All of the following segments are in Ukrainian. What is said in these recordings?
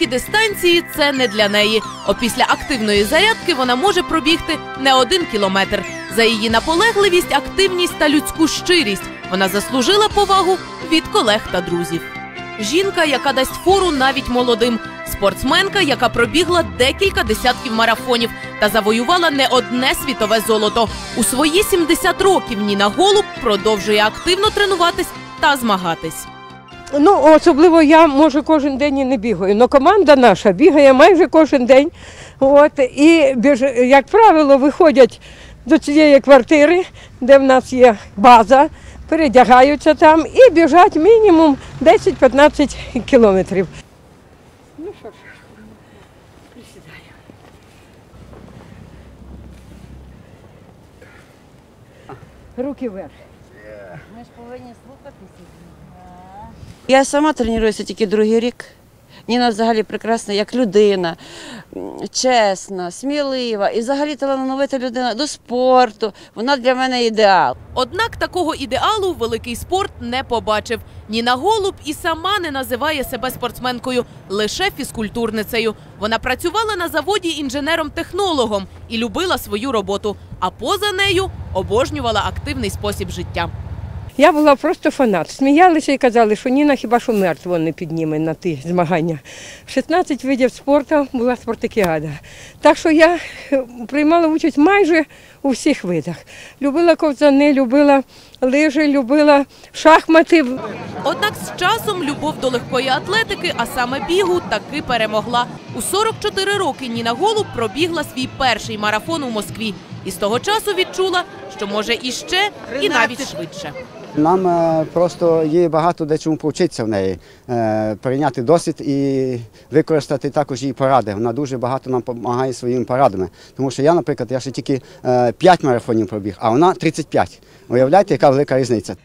короткі дистанції це не для неї. Опісля активної зарядки вона може пробігти не один кілометр. За її наполегливість, активність та людську щирість вона заслужила повагу від колег та друзів. Жінка, яка дасть фору навіть молодим, спортсменка, яка пробігла декілька десятків марафонів та завоювала не одне світове золото. У свої 70 років Ніна Голуб продовжує активно тренуватись та змагатись. Ну, особливо я може кожен день і не бігаю. але команда наша бігає майже кожен день. От, і як правило, виходять до цієї квартири, де в нас є база, передягаються там і біжать мінімум 10-15 кілометрів. Ну що ж, присідаю. Руки вверх. Я сама тренуюся тільки другий рік. Ніна взагалі прекрасна як людина, чесна, смілива і взагалі талановита людина до спорту. Вона для мене ідеал. Однак такого ідеалу великий спорт не побачив. Ніна Голуб і сама не називає себе спортсменкою, лише фізкультурницею. Вона працювала на заводі інженером-технологом і любила свою роботу. А поза нею обожнювала активний спосіб життя. Я була просто фанат. Сміялися і казали, що Ніна хіба що мертво не підніме на ті змагання. 16 видів спорту була спартакіада. Так що я е, приймала участь майже у всіх видах. Любила ковзани, любила лижі, любила шахмати. Однак з часом любов до легкої атлетики, а саме бігу, таки перемогла. У 44 роки Ніна Голуб пробігла свій перший марафон у Москві. І з того часу відчула, що може іще, і навіть швидше. Нам е, просто є багато де чому повчитися в неї, е, прийняти досвід і використати також її поради. Вона дуже багато нам допомагає своїми порадами. Тому що я, наприклад, я ще тільки 5 марафонів пробіг, а вона 35. Уявляєте, яка велика різниця.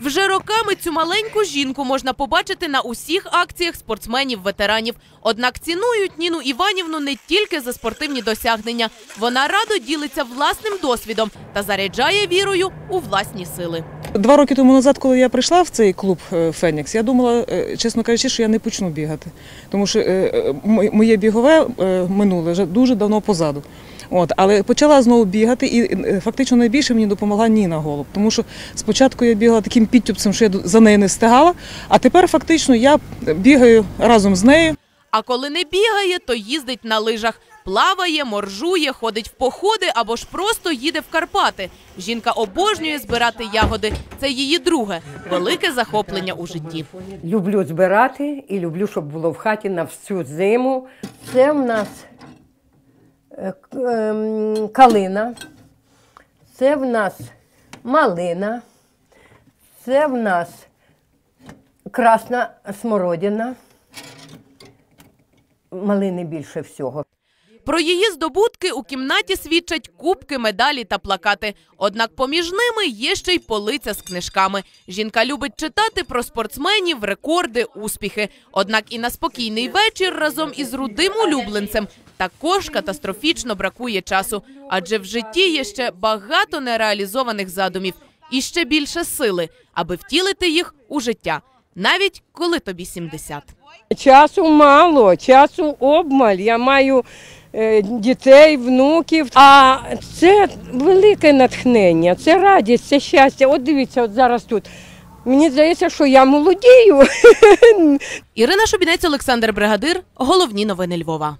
Вже роками цю маленьку жінку можна побачити на усіх акціях спортсменів-ветеранів. Однак цінують Ніну Іванівну не тільки за спортивні досягнення. Вона радо ділиться власним досвідом та заряджає вірою у власні сили. Два роки тому назад, коли я прийшла в цей клуб е, Фенікс, я думала, е, чесно кажучи, що я не почну бігати. Тому що е, мо- моє бігове минуле вже дуже давно позаду. От, але почала знову бігати, і фактично найбільше мені допомогла Ніна Голуб. Тому що спочатку я бігала таким підтюпцем, що я за нею не встигала, а тепер фактично я бігаю разом з нею. А коли не бігає, то їздить на лижах. Плаває, моржує, ходить в походи або ж просто їде в Карпати. Жінка обожнює збирати ягоди. Це її друге велике захоплення у житті. Люблю збирати і люблю, щоб було в хаті на всю зиму. Це в нас е, ем, калина, це в нас малина, це в нас красна смородина. Малини більше всього. Про її здобутки у кімнаті свідчать кубки, медалі та плакати. Однак поміж ними є ще й полиця з книжками. Жінка любить читати про спортсменів, рекорди, успіхи. Однак і на спокійний вечір разом із рудим улюбленцем також катастрофічно бракує часу, адже в житті є ще багато нереалізованих задумів і ще більше сили, аби втілити їх у життя, навіть коли тобі 70. Часу мало, часу обмаль. Я маю е, дітей, внуків. А це велике натхнення, це радість, це щастя. От дивіться, от зараз тут. Мені здається, що я молодію. Ірина Шубінець, Олександр Бригадир. Головні новини Львова.